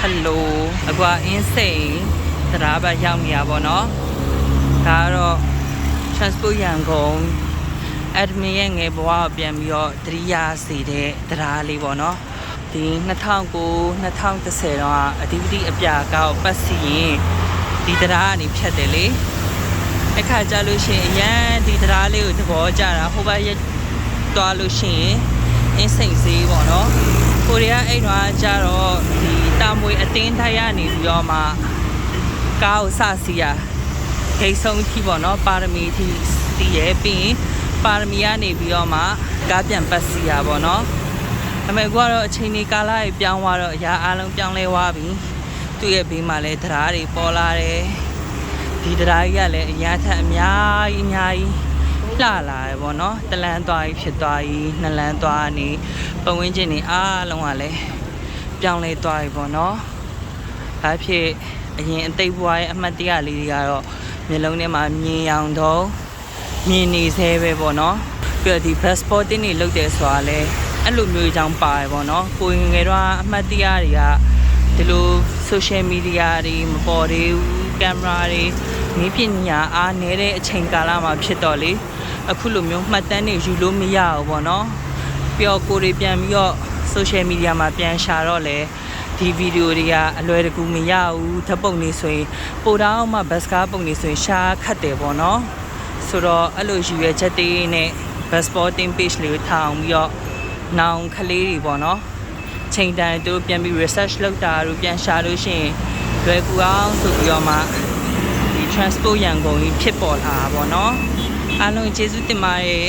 ဟယ်လိုအခုကအင်းစိန်တရားဘက်ရောက်နေရပါတော့ဒါကတော့ transport ရန်ကုန် admin ရဲ့ငယ်ဘဝကိုပြန်ပြီးတော့တတိယစီတဲ့တရားလေးပေါ့နော်ဒီ2009 2010တော့အဓိပတိအပြာကောက်ပတ်စီရင်ဒီတရားကနေဖြတ်တယ်လေအခါကြလို့ရှိရင်အရန်ဒီတရားလေးကိုသဘောကျတာဟိုဘက်ရက်သွားလို့ရှိရင်အင်းစိန်ဈေးပေါ့နော်ကိုရီးယားအဲ့တော့ကျတော့ဒီ တာမွေအတင်းထိုက်ရနေပြီးတော့မှကားကိုစစီရဂိတ်ဆုံးထီပေါ့နော်ပါရမီထီစီးရဲပြီးရင်ပါရမီကနေပြီးတော့မှကားပြန်ပတ်စီရပေါ့နော်အမေကတော့အချိန်ဒီကာလကြီးပြောင်းသွားတော့အရာအလုံးပြောင်းလဲသွားပြီသူ့ရဲ့ဘေးမှာလည်းတရားတွေပေါ်လာတယ်ဒီတရားကြီးကလည်းအရာထက်အများကြီးအများကြီးလှလာတယ်ပေါ့နော်တလန်းသွားကြီးဖြစ်သွားကြီးနှစ်လန်းသွားနေပတ်ဝန်းကျင်တွေအားလုံးကလည်း ပြောင်းလဲသွားပြီပေါ့နော်ဘာဖြစ်အရင်အသိဘွားရဲ့အမှတ်တရလေးတွေကတော့မျိုးလုံးထဲမှာမြင်ရောင်တော့မြင်နေသေးပဲပေါ့နော်ပြီးတော့ဒီ bus spotting တွေလုပ်တယ်ဆိုတာလဲအဲ့လိုမျိုးကြောင့်ပါတယ်ပေါ့နော်ကိုရင်ငယ်တော့အမှတ်တရတွေကဒီလို social media တွေမပေါ်သေးဘူးကင်မရာတွေနည်းပညာအားနည်းတဲ့အချိန်ကာလမှာဖြစ်တော့လေအခုလိုမျိုးမှတ်တမ်းတွေယူလို့မရဘူးပေါ့နော်ပျော်ကိုယ်တွေပြန်ပြီးတော့ social media မှာပြန်ရှာတော့လေဒီဗီဒီယိုတွေကအလွယ်တကူမရဘူးဓာတ်ပုံတွေဆိုရင်ပိုတော့မှဘတ်စကားပုံတွေဆိုရင်ရှာခတ်တယ်ပေါ့နော်ဆိုတော့အဲ့လိုယူရချက်တွေနဲ့ bus sporting page လေးကိုထောင်ပြီးတော့နောင်ကလေးတွေပေါ့နော်ချိန်တန်သူတို့ပြန်ပြီး research လုပ်တာတို့ပြန်ရှာလို့ရှိရင်လွယ်ကူအောင်ဆိုပြီးတော့မှဒီ transport ရန်ကုန်ကြီးဖြစ်ပေါ်လာတာပေါ့နော်အားလုံးကျေးဇူးတင်ပါတယ်